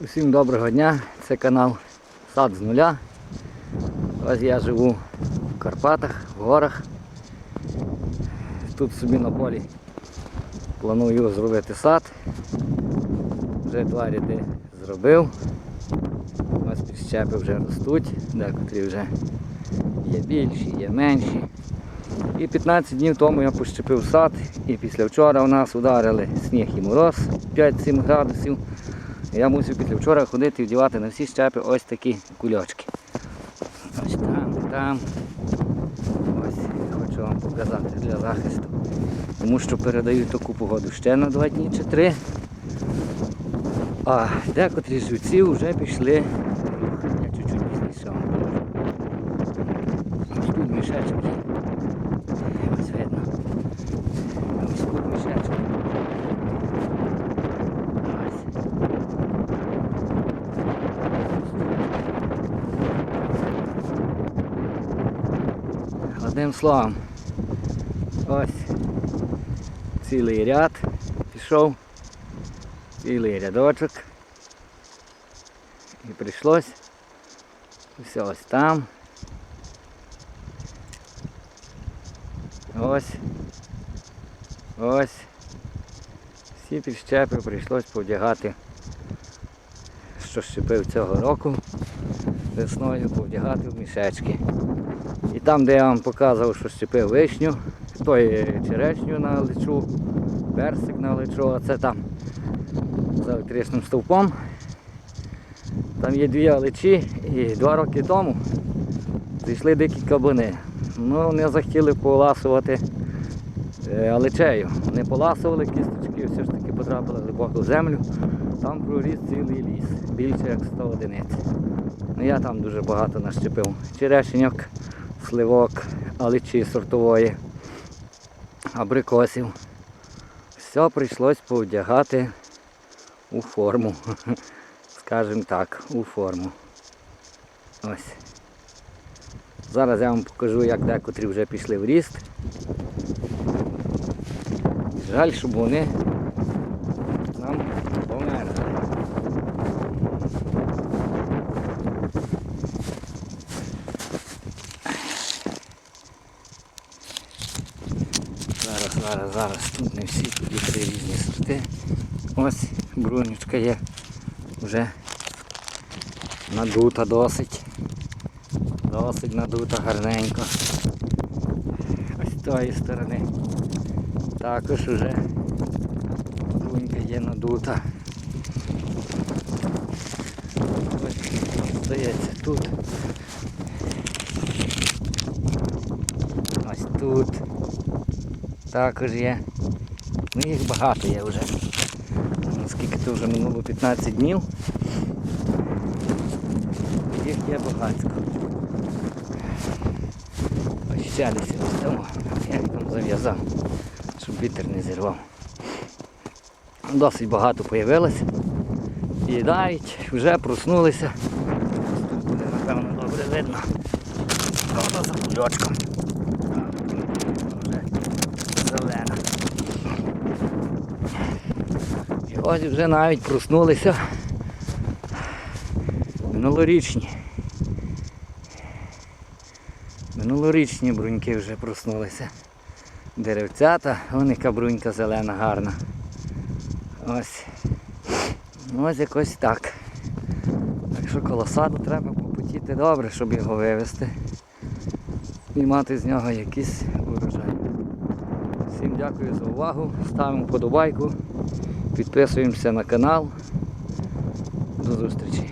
Усім доброго дня, це канал Сад з нуля. Ось я живу в Карпатах, в горах. Тут собі на полі планую зробити сад. Вже два ряди зробив. Ось прищепи вже ростуть, декотрі вже є більші, є менші. І 15 днів тому я пощепив сад і після вчора у нас ударили сніг і мороз 5-7 градусів. Я мусив після вчора ходити і вдівати на всі щепи ось такі кульочки. Ось там, там. Ось хочу вам показати для захисту. Тому що передають таку погоду ще на два дні чи три. А декотрі живці вже пішли. Я чуть-чуть пізніше вам покажу. Тут мішечок є. Ось видно. Ось тут мішечок. Ось. Одним словом, ось цілий ряд пішов, цілий рядочок. І прийшлось все ось там. Ось. Ось. Всі підщепи прийшлось повдягати, що щепив цього року весною, повдягати в мішечки. Там, де я вам показував, що щепив вишню, той черешню на личу, персик на личу, а це там за електричним стовпом. Там є дві аличі і два роки тому зійшли дикі кабани. Ну, вони захотіли поласувати е, аличею. Вони поласували кісточки, все ж таки потрапили глибоко в землю. Там проріс цілий ліс, більше як 100 одиниць. Ну, я там дуже багато нащепив. Черешеньок, сливок, аличі сортової, абрикосів. Все прийшлось повдягати у форму. Скажімо так, у форму. Ось. Зараз я вам покажу, як декотрі вже пішли в ріст. Жаль, щоб вони Зараз, зараз. Тут не всі, тут три різні сорти. Ось брунючка є вже надута досить. Досить надута гарненько. Ось з тої сторони. Також уже брунька є надута. Ось здається тут. Ось тут. Також є. Ну їх багато є вже. Наскільки це вже минуло 15 днів. Їх є багатько. Ось ще ось тому. Я їх там зав'язав, щоб вітер не зірвав. Досить багато появилось. І навіть вже проснулися. Буде напевно добре видно. Правда за кульочком. Вже зелена. І ось вже навіть проснулися минулорічні. Минулорічні бруньки вже проснулися. Деревцята, вон яка брунька зелена, гарна. Ось. Ось якось так. Так що коло саду треба попотіти добре, щоб його вивезти. І мати з нього якийсь урожай. Всім дякую за увагу. Ставимо вподобайку, підписуємося на канал. До зустрічі.